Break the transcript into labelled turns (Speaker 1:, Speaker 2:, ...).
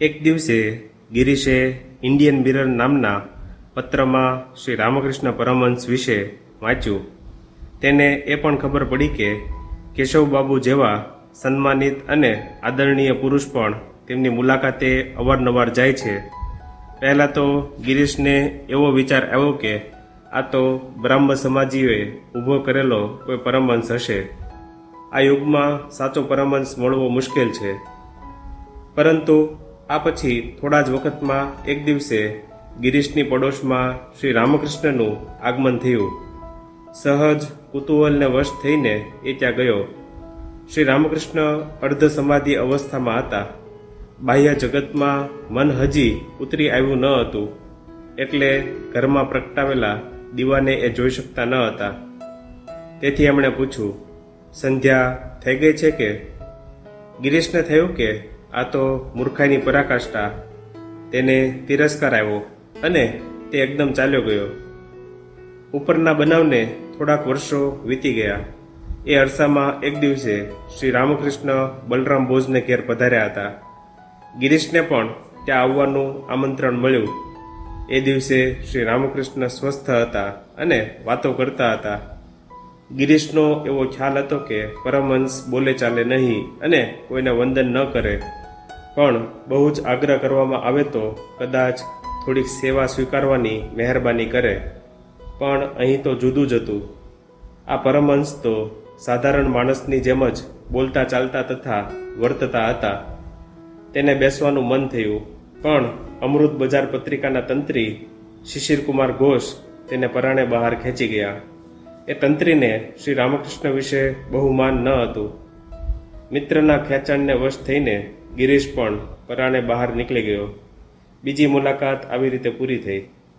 Speaker 1: એક દિવસે ગિરીશે Indian mirror નામના પત્રમાં શ્રી રામકૃષ્ણ પરમહંસ વિશે વાંચ્યું. તેને એ પણ ખબર પડી કે કેશવબાબુ જેવા સન્માનિત અને આદરણીય પુરુષ પણ તેમની મુલાકાતે અવારનવાર જાય છે. પહેલાં તો ગિરીશને એવો વિચાર આવ્યો કે આ તો બ્રાહ્મ સમાજીઓએ ઊભો કરેલો કોઈ પરમહંસ હશે. આ યુગમાં સાચો પરમહંસ મળવો મુશ્કેલ છે. પરંતુ આ પછી થોડા જ વખતમાં એક દિવસે ગિરીશની પડોશમાં શ્રી રામકૃષ્ણનું આગમન થયું. સહજ કુતૂહલને વશ થઈને એ ત્યાં ગયો. શ્રી રામકૃષ્ણ અર્ધ સમાધિ અવસ્થામાં હતા. બાહ્ય જગતમાં મન હજી ઉતરી આવ્યું ન હતું. એટલે ઘરમાં પ્રગટાવેલા દીવાને એ જોઈ શકતા ન હતા. તેથી એમણે પૂછ્યું, સંધ્યા, થઈ ગઈ છે કે? ગિરીશને થયું કે આ તો મૂર્ખાઈની પરાકાષ્ઠા. તેને તિરસ્કાર આવ્યો અને તે એકદમ ચાલ્યો ગયો. ઉપરના બનાવને થોડાક વર્ષો વીતી ગયા. એ અરસામાં એક દિવસે શ્રી રામકૃષ્ણ બલરામ બોઝને ઘેર પધાર્યા હતા. ગિરીશને પણ ત્યાં આવવાનું આમંત્રણ મળ્યું. એ દિવસે શ્રી રામકૃષ્ણ સ્વસ્થ હતા અને વાતો કરતા હતા. ગિરીશનો એવો ખ્યાલ હતો કે પરમહંસ બોલે ચાલે નહીં અને કોઈને વંદન ન કરે. પણ બહુ જ આગ્રહ કરવામાં આવે તો કદાચ થોડીક સેવા સ્વીકારવાની મહેરબાની કરે. પણ અહીં તો જુદું જ હતું. આ પરમહંસ તો સાધારણ માણસની જેમ જ બોલતા ચાલતા તથા વર્તતા હતા. તેને બેસવાનું મન થયું, પણ અમૃત બજાર પત્રિકાના તંત્રી શિશિરકુમાર ઘોષ તેને પરાણે બહાર ખેંચી ગયા. એ તંત્રીને શ્રી રામકૃષ્ણ વિશે બહુ માન ન હતું. મિત્રના ખેંચાણને વશ થઈને ગિરીશ પણ પરાણે બહાર નીકળી ગયો. બીજી મુલાકાત આવી રીતે પૂરી થઈ.